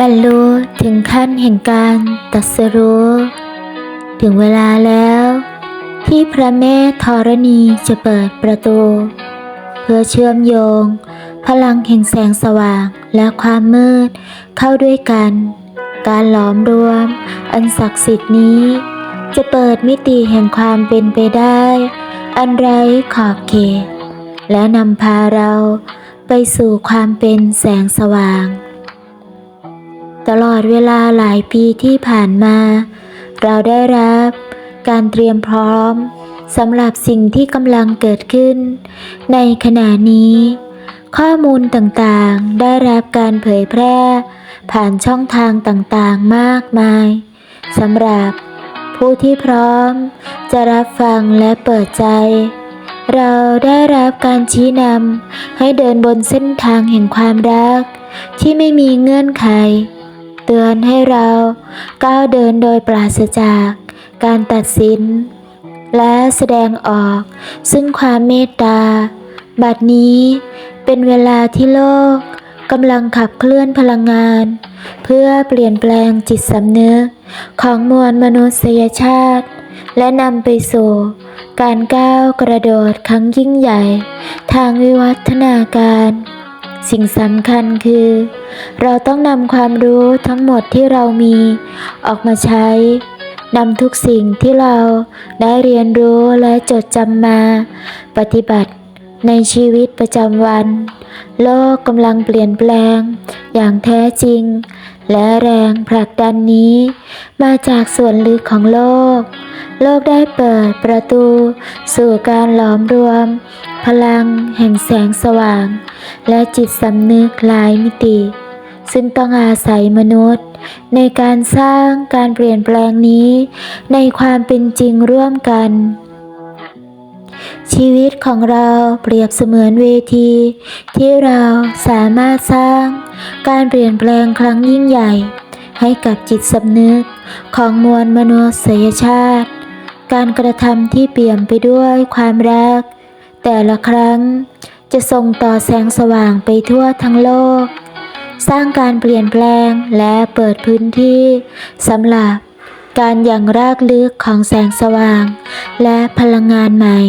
บรรลุถึงขั้นแห่งการตัสรู้ ถึงเวลาแล้ว ที่พระแม่ธรณีจะเปิดประตู เพื่อเชื่อมโยง พลังแห่งแสงสว่างและความมืดเข้าด้วยกัน การหลอมรวม อันศักดิ์สิทธิ์นี้ จะเปิดมิติแห่งความเป็นไปได้ อันไร้ขอบเขต และนำพาเราไปสู่ความเป็นแสงสว่าง ดเวลาหลายปีที่ผ่านมา เราได้รับการเตรียมพร้อมสำหรับสิ่งที่กำลังเกิดขึ้น ในขณะนี้ ข้อมูลต่างๆ ได้รับการเผยแพร่ ผ่านช่องทางต่างๆ มากมายสำหรับผู้ที่พร้อม จะรับฟังและเปิดใจ เราได้รับการชี้นำให้เดินบนเส้นทางแห่งความรัก ที่ไม่มีเงื่อนไข เตือนให้เราก้าวเดินโดยปราศจากการตัดสิน และแสดงออกซึ่งความเมตตา บัดนี้เป็นเวลาที่โลกกำลังขับเคลื่อนพลังงาน เพื่อเปลี่ยนแปลงจิตสำนึกของมวลมนุษยชาติ และนำไปสู่การก้าวกระโดดครั้งยิ่งใหญ่ ทางวิวัฒนาการ สิ่งสำคัญคือ เราต้องนำความรู้ทั้งหมดที่เรามี ออกมาใช้นำทุกสิ่งที่เราได้เรียนรู้และจดจำมา ปฏิบัติในชีวิตประจำวัน โลกกำลังเปลี่ยนแปลง อย่างแท้จริง และแรงผลักดันนี้ มาจากส่วนลึกของโลก โลกได้เปิดประตู สู่การหลอมรวม พลังแห่งแสงสว่าง และจิตสำนึกหลายมิติ ซึ่งต้องอาศัยมนุษย์ ในการสร้างการเปลี่ยนแปลงนี้ ในความเป็นจริงร่วมกัน ชีวิตของเราเปรียบเสมือนเวที ที่เราสามารถสร้าง การเปลี่ยนแปลงครั้งยิ่งใหญ่ ให้กับจิตสำนึกของมวลมนุษยชาติ การกระทำที่เปี่ยมไปด้วยความรัก แต่ละครั้งจะส่งต่อแสงสว่างไปทั่วทั้งโลก สร้างการเปลี่ยนแปลงและเปิดพื้นที่สำหรับการอย่างรากลึกของแสงสว่าง และพลังงานใหม่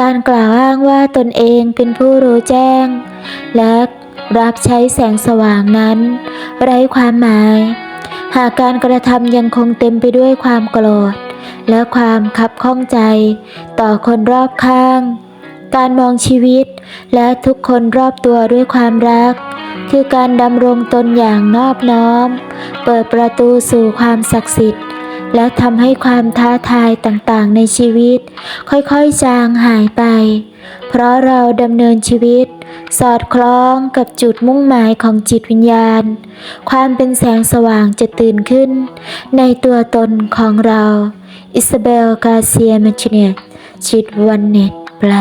การกล่าวอ้างว่าตนเองเป็นผู้รู้แจ้ง และรับใช้แสงสว่างนั้น ไร้ความหมาย หากการกระทำยังคงเต็มไปด้วยความโกรธ และความคับข้องใจ ต่อคนรอบข้าง การมองชีวิตและทุกคนรอบตัวด้วยความรัก คือการดำรงตนอย่างนอบน้อม เปิดประตูสู่ความศักดิ์สิทธิ์ และทำให้ความท้าทายต่างๆในชีวิต ค่อยๆจางหายไป เพราะเราดำเนินชีวิต สอดคล้องกับจุดมุ่งหมายของจิตวิญญาณ ความเป็นแสงสว่างจะตื่นขึ้น ในตัวตนของเรา อิซาเบล กาเซียแมชเนียจิตวันเน็ตแปล